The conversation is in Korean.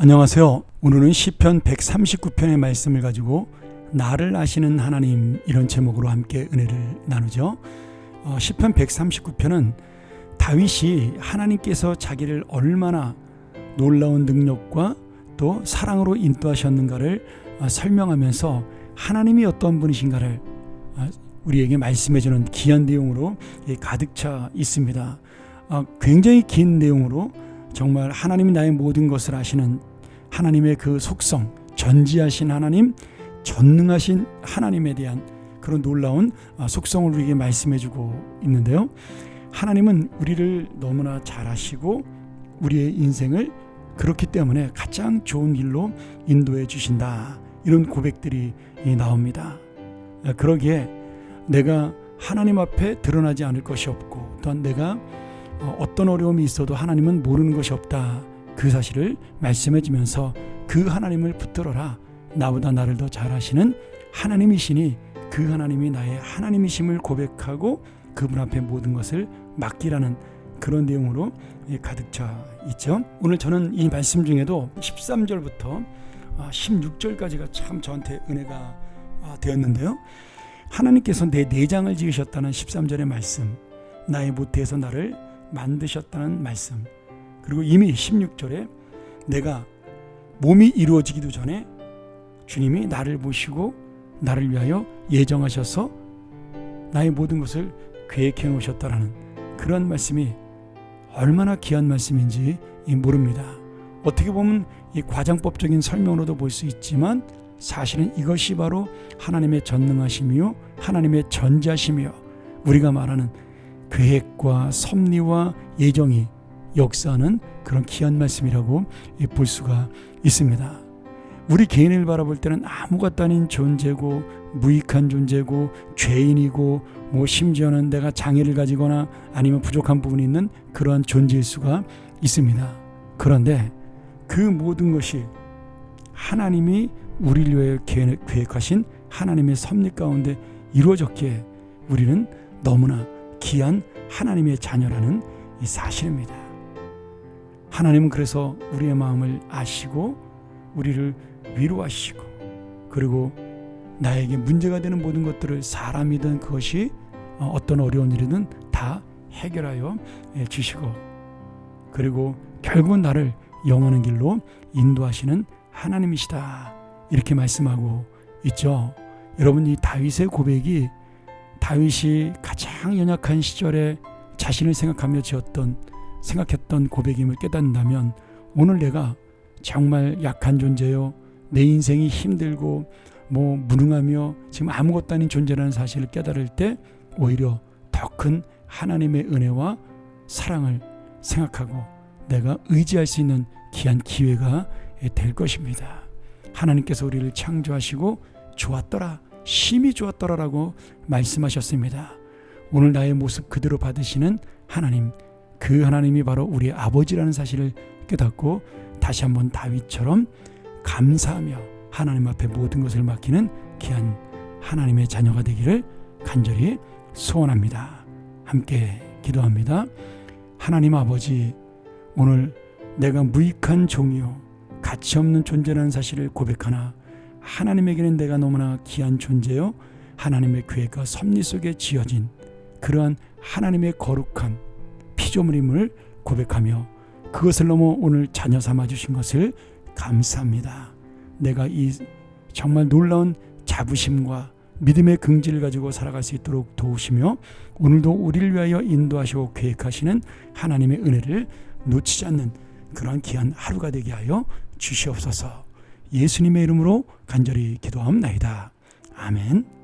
안녕하세요. 오늘은 시편 139편의 말씀을 가지고 나를 아시는 하나님 이런 제목으로 함께 은혜를 나누죠. 어, 시편 139편은 다윗이 하나님께서 자기를 얼마나 놀라운 능력과 또 사랑으로 인도하셨는가를 어, 설명하면서 하나님이 어떤 분이신가를 어, 우리에게 말씀해 주는 귀한 내용으로 예, 가득 차 있습니다. 어, 굉장히 긴 내용으로 정말 하나님이 나의 모든 것을 아시는 하나님의 그 속성, 전지하신 하나님, 전능하신 하나님에 대한 그런 놀라운 아, 속성을 우리에게 말씀해주고 있는데요. 하나님은 우리를 너무나 잘 아시고 우리의 인생을 그렇기 때문에 가장 좋은 길로 인도해 주신다. 이런 고백들이 나옵니다. 아, 그러기에 내가 하나님 앞에 드러나지 않을 것이 없고 또한 내가 어, 어떤 어려움이 있어도 하나님은 모르는 것이 없다. 그 사실을 말씀해 주면서 그 하나님을 붙들어라. 나보다 나를 더 잘 아시는 하나님이시니 그 하나님이 나의 하나님이심을 고백하고 그분 앞에 모든 것을 맡기라는 그런 내용으로 가득 차 있죠. 오늘 저는 이 말씀 중에도 13절부터 16절까지가 참 저한테 은혜가 아, 되었는데요. 하나님께서 내 내장을 지으셨다는 13절의 말씀, 나의 모태에서 나를 만드셨다는 말씀, 그리고 이미 16절에 내가 몸이 이루어지기도 전에 주님이 나를 보시고 나를 위하여 예정하셔서 나의 모든 것을 계획해 놓으셨다라는 그런 말씀이 얼마나 귀한 말씀인지 모릅니다. 어떻게 보면 이 과장법적인 설명으로도 볼 수 있지만 사실은 이것이 바로 하나님의 전능하심이요 하나님의 전자심이요 우리가 말하는 계획과 섭리와 예정이 역사하는 그런 귀한 말씀이라고 볼 수가 있습니다. 우리 개인을 바라볼 때는 아무것도 아닌 존재고 무익한 존재고 죄인이고 뭐 심지어는 내가 장애를 가지거나 아니면 부족한 부분이 있는 그러한 존재일 수가 있습니다. 그런데 그 모든 것이 하나님이 우리를 위해 계획하신 하나님의 섭리 가운데 이루어졌기에 우리는 너무나 귀한 하나님의 자녀라는 이 사실입니다. 하나님은 그래서 우리의 마음을 아시고 우리를 위로하시고 그리고 나에게 문제가 되는 모든 것들을 사람이든 그것이 어, 어떤 어려운 일이든 다 해결하여 예, 주시고 그리고 결국 나를 영원한 길로 인도하시는 하나님이시다 이렇게 말씀하고 있죠. 여러분 이 다윗의 고백이 다윗이 가장 연약한 시절에 자신을 생각하며 지었던 생각했던 고백임을 깨닫는다면 오늘 내가 정말 약한 존재요. 내 인생이 힘들고 뭐 무능하며 지금 아무것도 아닌 존재라는 사실을 깨달을 때 오히려 더 큰 하나님의 은혜와 사랑을 생각하고 내가 의지할 수 있는 귀한 기회가 될 것입니다. 하나님께서 우리를 창조하시고 좋았더라, 심히 좋았더라라고 말씀하셨습니다. 오늘 나의 모습 그대로 받으시는 하나님, 그 하나님이 바로 우리의 아버지라는 사실을 깨닫고 다시 한번 다윗처럼 감사하며 하나님 앞에 모든 것을 맡기는 귀한 하나님의 자녀가 되기를 간절히 소원합니다. 함께 기도합니다. 하나님 아버지, 오늘 내가 무익한 종이요, 가치 없는 존재라는 사실을 고백하나 하나님에게는 내가 너무나 귀한 존재요, 하나님의 계획과 섭리 속에 지어진 그러한 하나님의 거룩한 피조물임을 고백하며 그것을 넘어 오늘 자녀 삼아 주신 것을 감사합니다. 내가 이 정말 놀라운 자부심과 믿음의 긍지를 가지고 살아갈 수 있도록 도우시며 오늘도 우리를 위하여 인도하시고 계획하시는 하나님의 은혜를 놓치지 않는 그러한 귀한 하루가 되게 하여 주시옵소서. 예수님의 이름으로 간절히 기도함나이다. 아멘.